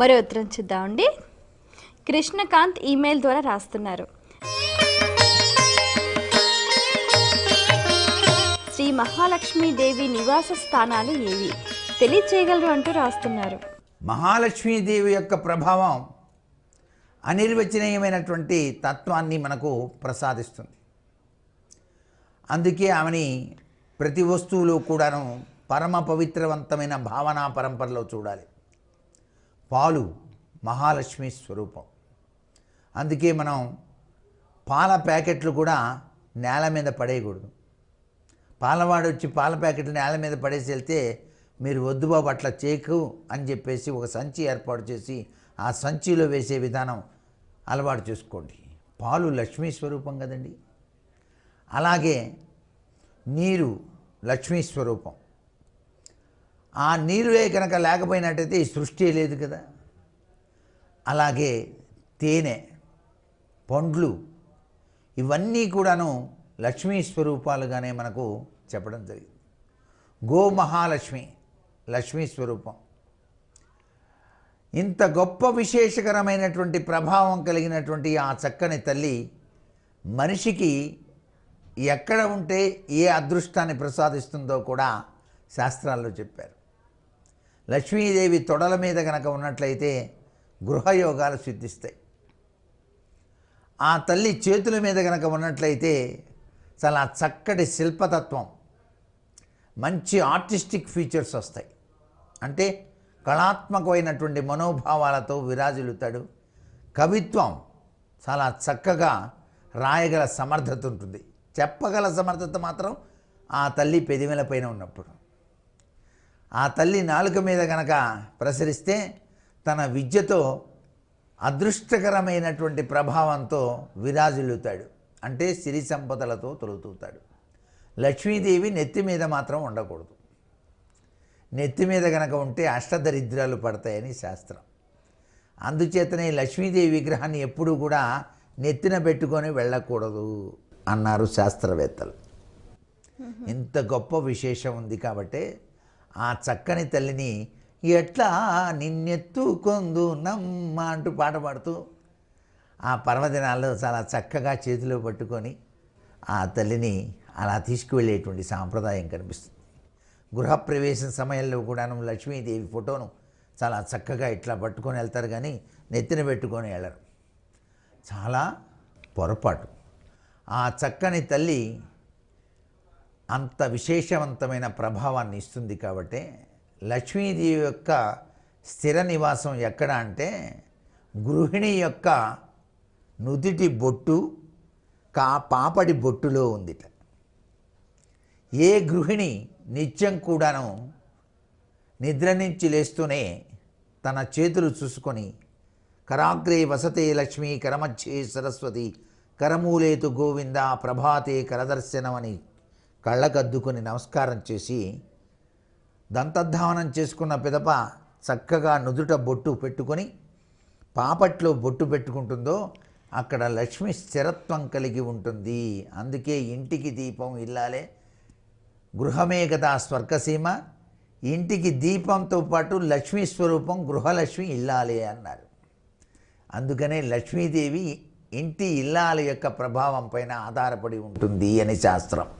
మరో ఉత్తరం చూద్దామండి కృష్ణకాంత్ ఈమెయిల్ ద్వారా రాస్తున్నారు. శ్రీ మహాలక్ష్మీదేవి నివాస స్థానాలు ఏవి? తెలియచేయగలరు అంటూ రాస్తున్నారు. మహాలక్ష్మీదేవి యొక్క ప్రభావం అనిర్వచనీయమైనటువంటి తత్వాన్ని మనకు ప్రసాదిస్తుంది. అందుకే ఆమెని ప్రతి వస్తువులో కూడాను పరమ పవిత్రవంతమైన భావనా పరంపరలో చూడాలి. పాలు మహాలక్ష్మి స్వరూపం. అందుకే మనం పాల ప్యాకెట్లు కూడా నేల మీద పడేయకూడదు. పాలవాడు వచ్చి పాల ప్యాకెట్లు నేల మీద పడేసి వెళ్తే మీరు వద్దు బాబు అట్లా చేయకు అని చెప్పేసి ఒక సంచి ఏర్పాటు చేసి ఆ సంచిలో వేసే విధానం అలవాటు చేసుకోండి. పాలు లక్ష్మీ స్వరూపం కదండి. అలాగే నీరు లక్ష్మీ స్వరూపం. ఆ నీరువే కనుక లేకపోయినట్టయితే ఈ సృష్టి లేదు కదా. అలాగే తేనె పండ్లు ఇవన్నీ కూడాను లక్ష్మీ స్వరూపాలుగానే మనకు చెప్పడం జరిగింది. గో మహాలక్ష్మి లక్ష్మీ స్వరూపం. ఇంత గొప్ప విశేషకరమైనటువంటి ప్రభావం కలిగినటువంటి ఆ చక్కని తల్లి మనిషికి ఎక్కడ ఉంటే ఏ అదృష్టాన్ని ప్రసాదిస్తుందో కూడా శాస్త్రాల్లో చెప్పారు. లక్ష్మీదేవి తొడల మీద కనుక ఉన్నట్లయితే గృహయోగాలు సిద్ధిస్తాయి. ఆ తల్లి చేతుల మీద కనుక ఉన్నట్లయితే చాలా చక్కటి శిల్పతత్వం మంచి ఆర్టిస్టిక్ ఫీచర్స్ వస్తాయి. అంటే కళాత్మకమైనటువంటి మనోభావాలతో విరాజిల్లుతాడు. కవిత్వం చాలా చక్కగా రాయగల సమర్థత ఉంటుంది. చెప్పగల సమర్థత మాత్రం ఆ తల్లి పెదిమెల పైన ఉన్నప్పుడు. ఆ తల్లి నాలుక మీద గనక ప్రసరిస్తే తన విద్యతో అదృష్టకరమైనటువంటి ప్రభావంతో విరాజిల్లుతాడు. అంటే సిరి సంపదలతో తొలుతూతాడు లక్ష్మీదేవి నెత్తి మీద మాత్రం ఉండకూడదు. నెత్తి మీద గనక ఉంటే అష్టదరిద్రాలు పడతాయని శాస్త్రం. అందుచేతనే లక్ష్మీదేవి విగ్రహాన్ని ఎప్పుడూ కూడా నెత్తిన పెట్టుకొని వెళ్ళకూడదు అన్నారు శాస్త్రవేత్తలు. ఇంత గొప్ప విశేషం ఉంది కాబట్టి ఆ చక్కని తల్లిని ఎట్లా నిన్నెత్తుకొందు నమ్మ అంటూ పాట పాడుతూ ఆ పర్వదినాల్లో చాలా చక్కగా చేతిలో పట్టుకొని ఆ తల్లిని అలా తీసుకువెళ్ళేటువంటి సాంప్రదాయం కనిపిస్తుంది. గృహప్రవేశం సమయంలో కూడాను లక్ష్మీదేవి ఫోటోను చాలా చక్కగా ఇట్లా పట్టుకొని వెళ్తారు కానీ నెత్తిన పెట్టుకొని వెళ్ళరు. చాలా పొరపాటు. ఆ చక్కని తల్లి అంత విశేషవంతమైన ప్రభావాన్ని ఇస్తుంది కాబట్టి లక్ష్మీదేవి యొక్క స్థిర నివాసం ఎక్కడ అంటే గృహిణి యొక్క నుదిటి బొట్టు కా పాపడి బొట్టులో ఉందిట. ఏ గృహిణి నిత్యం కూడాను నిద్ర నుంచి లేస్తూనే తన చేతులు చూసుకొని కరాగ్రే వసతే లక్ష్మి కరమచ్చే సరస్వతి కరమూలేతు గోవింద ప్రభాతే కరదర్శనమని కళ్ళకద్దుకొని నమస్కారం చేసి దంతధావనం చేసుకున్న పిదప చక్కగా నుదుట బొట్టు పెట్టుకొని పాపట్లో బొట్టు పెట్టుకుంటుందో అక్కడ లక్ష్మి స్థిరత్వం కలిగి ఉంటుంది. అందుకే ఇంటికి దీపం ఇల్లాలే. గృహమే కదా స్వర్గసీమ. ఇంటికి దీపంతో పాటు లక్ష్మీ స్వరూపం గృహలక్ష్మి ఇల్లాలే అన్నారు. అందుకనే లక్ష్మీదేవి ఇంటి ఇల్లాల యొక్క ప్రభావం పైన ఆధారపడి ఉంటుంది అని శాస్త్రం.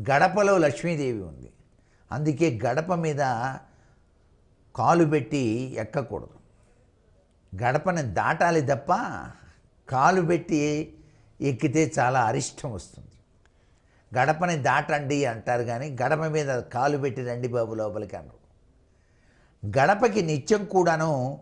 గడపలో లక్ష్మీదేవి ఉంది. అందుకే గడప మీద కాలు పెట్టి ఎక్కకూడదు. గడపని దాటాలి తప్ప కాలు పెట్టి ఎక్కితే చాలా అరిష్టం వస్తుంది. గడపని దాటండి అంటారు కానీ గడప మీద కాలు పెట్టి రండి బాబు లోపలికి అన్నారు గడపకి నిత్యం కూడాను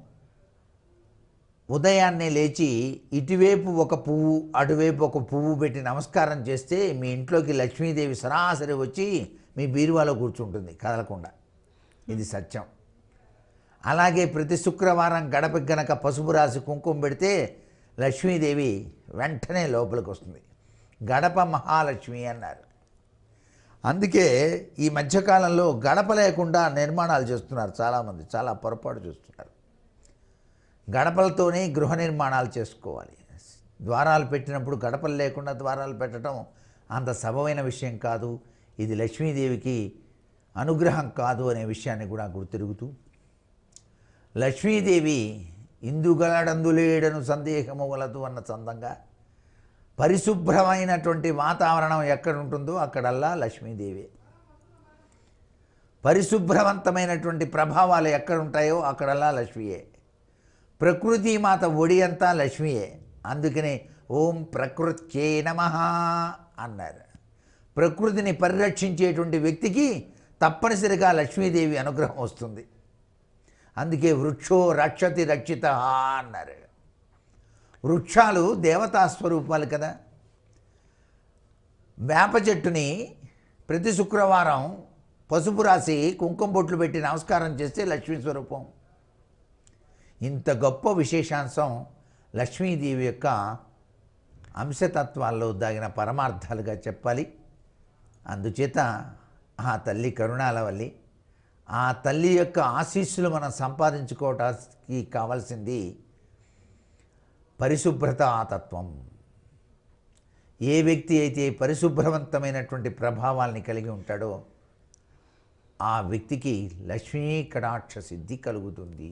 ఉదయాన్నే లేచి ఇటువైపు ఒక పువ్వు అటువైపు ఒక పువ్వు పెట్టి నమస్కారం చేస్తే మీ ఇంట్లోకి లక్ష్మీదేవి సరాసరి వచ్చి మీ బీరువాలో కూర్చుంటుంది కదలకుండా. ఇది సత్యం. అలాగే ప్రతి శుక్రవారం గడప గనక పసుపు రాసి కుంకుమ పెడితే లక్ష్మీదేవి వెంటనే లోపలికి వస్తుంది. గడప మహాలక్ష్మి అన్నారు. అందుకే ఈ మధ్యకాలంలో గడప లేకుండా నిర్మాణాలు చేస్తున్నారు చాలామంది చాలా పొరపాటు చేస్తున్నారు. గడపలతోనే గృహ నిర్మాణాలు చేసుకోవాలి. ద్వారాలు పెట్టినప్పుడు గడపలు లేకుండా ద్వారాలు పెట్టడం అంత సబమైన విషయం కాదు. ఇది లక్ష్మీదేవికి అనుగ్రహం కాదు అనే విషయాన్ని కూడా గుర్తిరుగుతూ లక్ష్మీదేవి ఇందుగలడందులేడను సందేహము వలదు అన్న చందంగా పరిశుభ్రమైనటువంటి వాతావరణం ఎక్కడ ఉంటుందో అక్కడల్లా లక్ష్మీదేవి. పరిశుభ్రవంతమైనటువంటి ప్రభావాలు ఎక్కడ ఉంటాయో అక్కడల్లా లక్ష్మీయే. ప్రకృతి మాత ఒడి అంతా లక్ష్మీయే. అందుకనే ఓం ప్రకృత్యే నమ అన్నారు. ప్రకృతిని పరిరక్షించేటువంటి వ్యక్తికి తప్పనిసరిగా లక్ష్మీదేవి అనుగ్రహం వస్తుంది. అందుకే వృక్షో రక్షతి రక్షిత అన్నారు. వృక్షాలు దేవతా స్వరూపాలు కదా. వేప చెట్టుని ప్రతి శుక్రవారం పసుపు రాసి కుంకుమ బొట్లు పెట్టి నమస్కారం చేస్తే లక్ష్మీ స్వరూపం. ఇంత గొప్ప విశేషాంశం లక్ష్మీదేవి యొక్క అంశతత్వాల్లో దాగిన పరమార్థాలుగా చెప్పాలి. అందుచేత ఆ తల్లి కరుణాలవల్లి ఆ తల్లి యొక్క ఆశీస్సులు మనం సంపాదించుకోవటానికి కావాల్సింది పరిశుభ్రత తత్వం. ఏ వ్యక్తి అయితే పరిశుభ్రవంతమైనటువంటి ప్రభావాల్ని కలిగి ఉంటాడో ఆ వ్యక్తికి లక్ష్మీ కటాక్ష సిద్ధి కలుగుతుంది.